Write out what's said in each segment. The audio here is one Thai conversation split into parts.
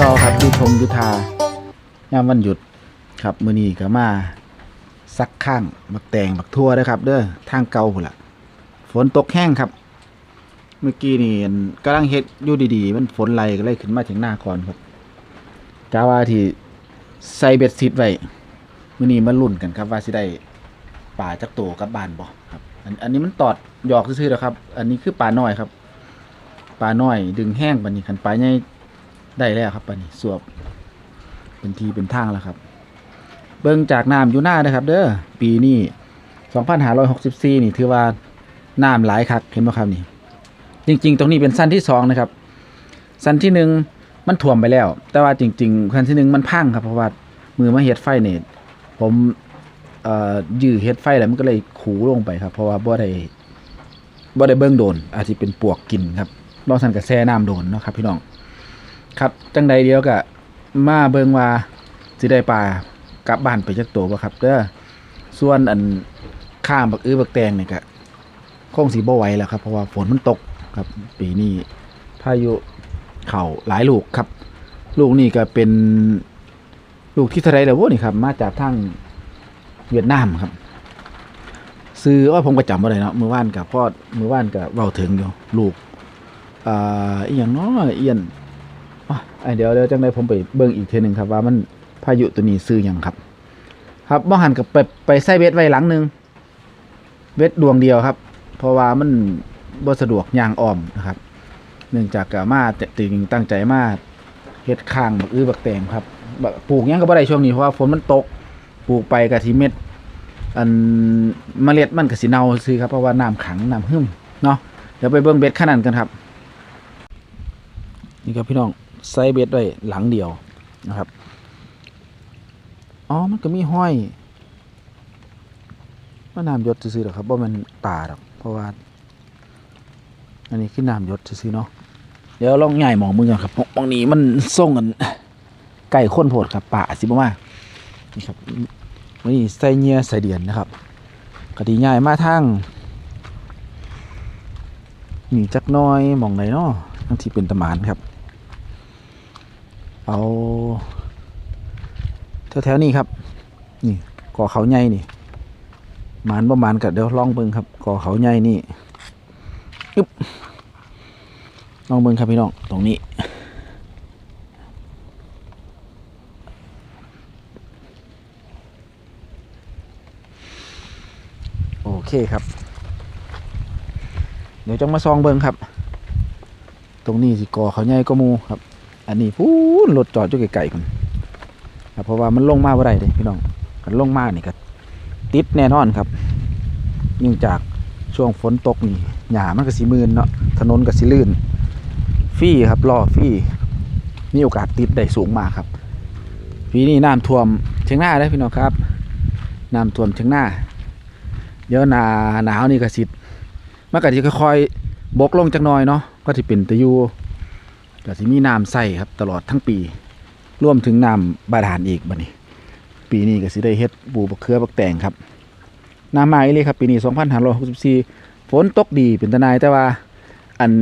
ก็ครับยุทงยุทธายามวันหยุดครับมือนี้ก็มาซักข้างบักแตงบักทั่วด้อครับ เด้อทางเก่าพุ่นละฝนตกแห้งครับ เมื่อกี้นี่กำลังเฮ็ดอยู่ดีๆ มันฝนไหลก็เลยขึ้นมาถึงหน้าก่อนครับกาว่าที่ใส่เบ็ดซิดไว้มือนี้มาลุ้นกันครับว่าสิได้ปลาจักโตกับบ้านบ่ครับอันอันนี้มันตอดหยอกซื่อๆแล้วครับ อันนี้คือปลาน้อยครับปลาน้อยดึงแห้งบัดนี้คันปลาใหญ่ ได้แล้วครับบัดนี้สวบเป็นทีเป็นทางแล้วครับ เบิ่งจากน้ำอยู่หน้านะครับ เด้อปีนี้2564 นี่ถือว่าน้ำหลายคักเห็นบ่ครับนี่ จริง ๆ ตรงนี้เป็นสั้นที่สองนะครับ สั้นที่หนึ่งมันท่วมไปแล้ว แต่ว่าจริง ๆ สั้นที่หนึ่งมันพังครับเพราะว่ามือมาเฮ็ดไฟเนี่ยผมเอ่อยื้อเฮ็ดไฟแล้วมันก็เลยขูลงไปครับ เพราะว่าบ่ได้บ่ได้เบิ่งโดน อาจจะเป็นปวกกินครับนอกสันก็แช่น้ำโดนเนาะครับพี่น้อง ครับจังใดเดียวก็มาเบิงว่าสิได้ปลากลับบ้านไปจักตัวบ่ครับเด้อส่วนอันข้ามบักอื้อบักแตงเนี่ยก็คงสิบ่ไหวแล้วครับ เพราะว่าฝนมันตกครับ ปีนี้พายุเข้าหลายลูกครับ ลูกนี่ก็เป็นลูกที่ท่าไรแล้ววนี่ครับ มาจากทางเวียดนามครับ ซื้อว่าผมก็จำบ่ได้เนาะมือวานกับพ่อมือวานก็เว้าถึงอยู่ลูกอ่าอีหยังเนาะเอียน เดี๋ยวเดี๋ยวจังไดผมไปเบิ่งอีกเทอหนึงครับว่ามันพายุตัวนี้ซื้อหยังครับ ครับบ่หันกับไปไปใส่เบ็ดไว้หลังหนึ่งเบ็ดดวงเดียวครับ เพราะว่ามันบ่สะดวกยางอ้อมนะครับ เนื่องจากก็มาแต่จริงตั้งใจมาเฮ็ดข้างบักอื้อบักแตงครับบักปลูกยังก็บ่ได้ช่วงนี้เพราะว่าฝนมันตกปลูกไปก็สิเม็ดอันเมล็ดมันก็สิเน่าซื่อครับเพราะว่าน้ำขังน้ำหึมเนาะเดี๋ยวไปเบิ่งเบ็ดขนาดกันครับ นี่ครับพี่น้อง ไซเบ็ดไว้หลังเดียวนะครับ อ๋อ มันก็มีห้อยว่าน้ำยศซื้อหรอครับว่ามันป่าหรอกเพราะว่า อันนี้คือน้ำยศซื้อเนาะ เดี๋ยวลองใหญ่หมองมือก่อนครับบางนี้มันส่งกันไก่ข้นโพดครับป่าสิบมานี่ครับวันนี้ใส่เงียใส่เดียนนะครับกะดีง่มาทางนี่จักน้อยหมองไหนเนาะทั้งที่เป็นตะมานครับ เอาแถวๆนี้ครับ นี่ก่อเขาใหญ่นี่มานประมาณกับเดี๋ยวลองเบิ่งครับก่อเขาใหญ่นี่อึ๊บลองเบิ่งครับพี่น้องตรงนี้โอเคครับ เดี๋ยวจะมาซองเบิ่งครับ ตรงนี้สิก่อเขาใหญ่ก็มูครับ อันนี้พูนรถจอดอยู่ไกลๆกันครับเพราะว่ามันลงมาบ่ได้เลยพี่น้องกันลงมานี่ก็ติดแน่นอนครับเนื่องจากช่วงฝนตกนี่หญ้ามันก็สิมืนเนาะถนนก็สิลื่นฟี่ครับล้อฟี่มีโอกาสติดได้สูงมากครับปีนี้น้ำท่วมเชียงหน้าเลยพี่น้องครับน้ำท่วมเชียงหน้าเดี๋ยวหนาหนาวนี่ก็สิมันก็สิค่อยๆบกลงจักหน่อยเนาะก็สิเป็นตะยู ก็สิมีน้ำใส่ครับตลอดทั้งปีรวมถึงน้ำบาดาลอีกบัดนี้ ปีนี้ก็สิได้เฮ็ดปลูกบักเขือบักแตงครับน้ำมาอีเลยครับ ปีนี้2564ฝนตกดีเป็นตนายแต่ว่า อัน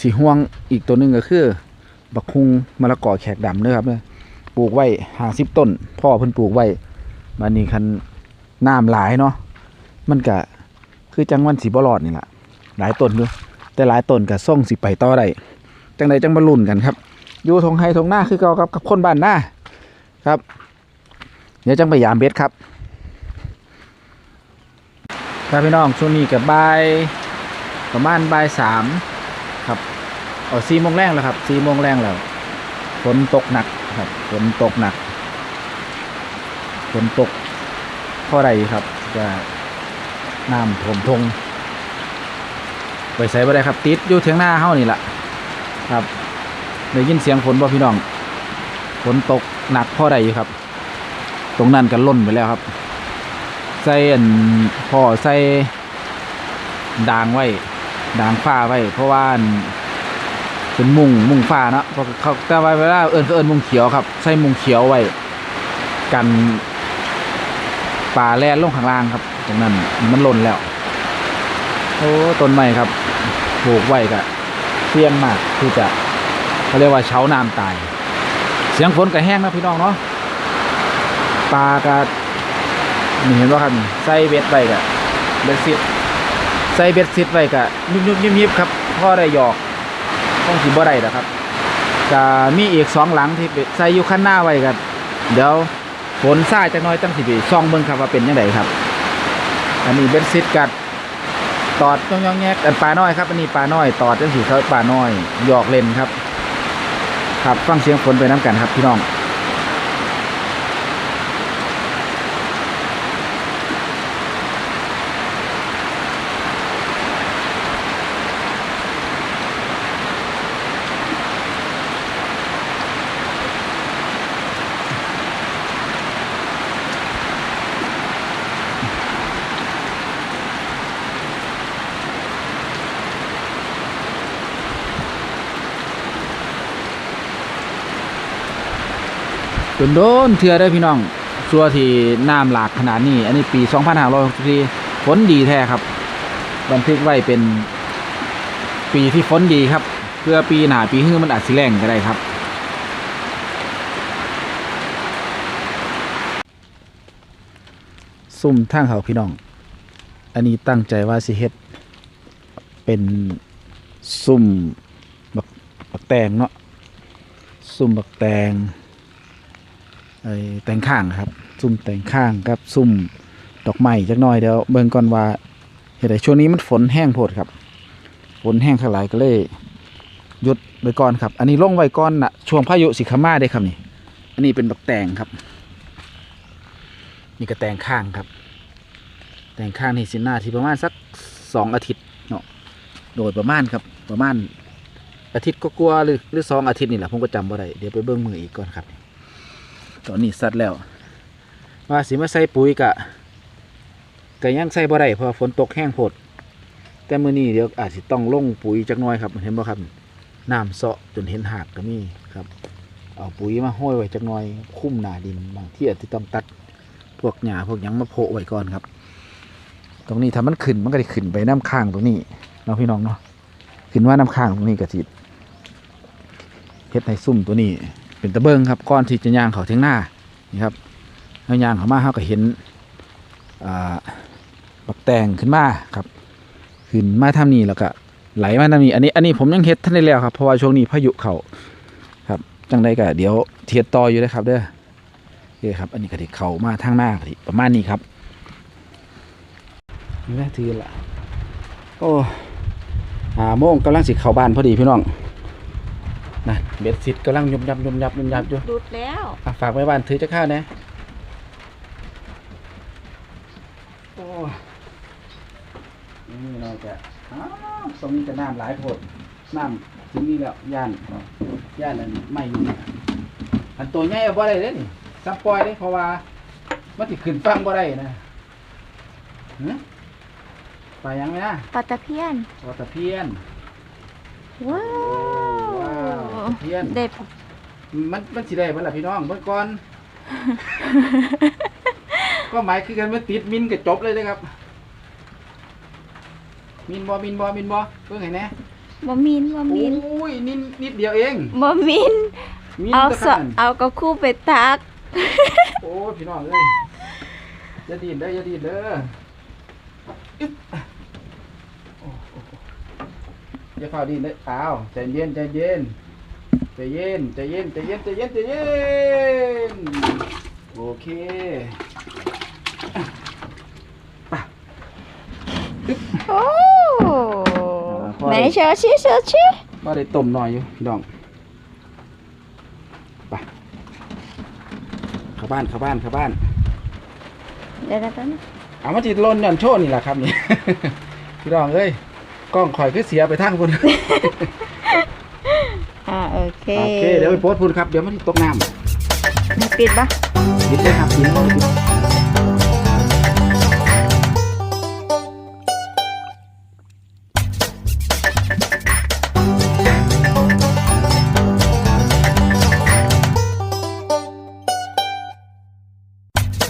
สิห่วงอีกตัวหนึงก็คือ บักคุงมะละกอแขกดำเด้อครับเด้อปลูกไว้50ต้น พ่อเพิ่นปลูกไว้บัดนี้คันน้ำหลายเนาะมันก็คือจังวันสิบ่รอดนี่แหละหลายต้นอยู่แต่หลายต้นก็ส่งสิไปต่อได้ จังใดจังบรรลุนกันครับ อยู่ทงไฮทงหน้าคือเก่ากับกับคนบ้านหน้าครับ เดี๋ยวจังไปยามเบ็ดครับครับพี่น้องช่วงนี้กับบ่ายประมาณบ่ายสามครับเอาสี่โมงแรงแล้วครับสี่โมงแรงแล้วฝนตกหนักครับฝนตกหนักฝนตกเท่าไรครับจะน้ำท่วมทงไปใส่บ่ได้ครับ ติดอยู่เทียงหน้าเฮานี่แหละ ครับได้ยินเสียงฝนบ่พี่น้องฝนตกหนักพ่อใดอยู่ครับ ตรงนั้นก็ล่นไปแล้วครับ ใส่อันพ่อใส่ดางไว้ดางฟ้าไว้ เพราะว่าเป็นมุงมุงฟ้าเนาะเพราะเขาแต่ว่าเวลาเอิญก็เอิญมุงเขียวครับ ใส่มุงเขียวไว้ กันป่าแล่นลงข้างล่างครับ ตรงนั้นมันล่นแล้วโอ้ต้นไม้ครับปลูกไว้กะ เสี่ยงมากที่จะเขาเรียกว่าเช้าน้ำตาย เสียงฝนก็แห้งนะพี่น้องเนาะปลาก็นี่เห็นว่าครับใส่เบ็ดไว้กะเบ็ดซิดใส่เบ็ดซิดไว้กะยุบยุบยิบยิบครับพ่อได้หยอกต้องสิบ่ได้นะครับจะมีอีกสองหลังที่ใส่อยู่ข้างหน้าไว้กันเดี๋ยวฝนซ่าจักหน้อยจังสิไปซ่องเบิ่งครับว่าเป็นยังไงครับ อันนี้เบ็ดซิดกัด ตอดต้องยองแงกอันปลาน้อยครับอันนี้ปลาน้อยตอดจังสิเขาปลาน้อยหยอกเล่นครับ ครับฟังเสียงฝนไปน้ำกันครับพี่น้อง นโดนเทือได้พี่น้องชัวที่น้ำหลากขนาดนี้ อันนี้ปี 2564ฝนดีแท้ครับ บันทึกไว้เป็นปีที่ฝนดีครับ เพื่อปีหนาปีฮื้อมันอาจสิแรงก็ได้ครับซุ่มทางเขาพี่น้อง อันนี้ตั้งใจว่าสิเฮ็ดเป็นซุ่มบักบักแตงเนาะซุ่มบักแตง ไอ้แตงข้างครับ ซุ่มแตงข้างกับซุ่มดอกไม้จักหน่อยเดี๋ยวเบิ่งก่อนว่าเฮ็ดไดช่วงนี้มันฝนแห้งโพดครับ ฝนแห้งข้างหลายก็เลยหยุดไว้ก่อนครับ อันนี้ลงไว้ก่อนนะช่วงพายุสิขามาได้ครับนี่ อันนี้เป็นบักแตงครับ นี่ก็แตงข้างครับ แตงข้างนี่สิหน้าที่ประมาณสักสองอาทิตย์เนาะโดยประมาณครับประมาณอาทิตย์ก็กลัวหรือหรือสองอาทิตย์นี่แหละผมก็จำบ่ได้เดี๋ยวไปเบิ้งมืออีกก่อนครับ ตอนนี้สัตว์แล้วว่าสิมาใส่ปุ๋ยกะก็ยังใส่บ่ได้เพราะฝนตกแห้งโพดแต่มื้อนี้เดี๋ยวอาจสิต้องลงปุ๋ยจักหน่อยครับเห็นบ่ครับน้ำเซาะจนเห็นหากก็มีครับ เอาปุ๋ยมาห้อยไว้จักหน่อย คุ้มหนาดินบางที่อาจจะต้องตัดพวกหญ้าพวกหยังมาโพะไว้ก่อนครับ ตรงนี้ถ้ามันขึ้นมันก็ได้ขึ้นไปน้ำข้างตรงนี้เนาะพี่น้องเนาะขึ้นว่าน้ำข้างตรงนี้ก็สิดเฮ็ดให้ซุ่มตัวนี้ เป็นตะเบิงครับก้อนที่จะย่างเขาเทียงหน้านี่ครับเอาย่างเขามาเขาก็เห็นอ่าบักแตงขึ้นมาครับ ขึ้นมาทำนี่แล้วก็ไหลมาทำนี่อันนี้อันนี้ผมยังเฮ็ดท่านได้แล้วครับเพราะว่าช่วงนี้พายุเขาครับจังใดก็เดี๋ยวเทียดต่ออยู่นะครับเด้อโอเคครับ อันนี้ก็ที่เขามาทางหน้าประมาณนี้ครับนี่แม่ทีละโอ้อ่าโมงกำลังสิเข้าบ้านพอดีพี่น้อง นั่นเบ็ดซิดกำลังยุบยับยุบยับยุบยับอยู่ดูดแล้วอะฝากไว้บ้านถือจะข้าวนะโอ้นี่เราจะอ้าวตรงนี้จะน้ำหลายโพดน้ำถึงนี่แล้วย่านย่านอันไม่อยู่นี่อันตัวใหญ่เอาบ่ได้เลยนี่ซับปล่อยเลยเพราะว่ามันติขึ้นฟังบ่ได้นะหึไปยังไหมนะปลาตะเพียนปลาตะเพียนว้าว้าววตะ เพียนได้มันมันสิได้เบ่ล่ะพี่น้องเบิ่งก่อน ก็หมายคือกันว่าติดมินก็จบเลยนะครับ มินบอมินบอมินบอเพิ่งเห็นแหน่บ่มินบ่โอมิน้ยนิดนิดเดียวเองบ่มินมินเอาตะสขันเอากระคู่ไปตัก โอ้ยพี่น้องเอ้ยอย่าดีดเด้ออย่าดีดเด้ออึ๊บโอ้โอ้โอ้อย่าเฝ้าดีดเด้ออ้าวใจเย็นใจเย็น ใจเย็นใจเย็นใจเย็นใจเย็นใจเย็นโอเคโอ้พอไหนได้เชิญชิเชิญชิว่าได้ต้มหน่อยอยู่พี่น้องไปเข้าบ้านเข้าบ้านเข้าบ้านเดี๋ยวนะแป๊บนึงเอามาจิตลนหย่อนโชว์นี่แหละครับนี่พี่น้องเอ้ยกล้องข่อยคือเสียไปทางคุณอ่าโอ เคโอเค เดี๋ยวไปโพสต์พุ่นครับ เดี๋ยวมันตกน้ปิดปะำปิดเลยครับปิดเลย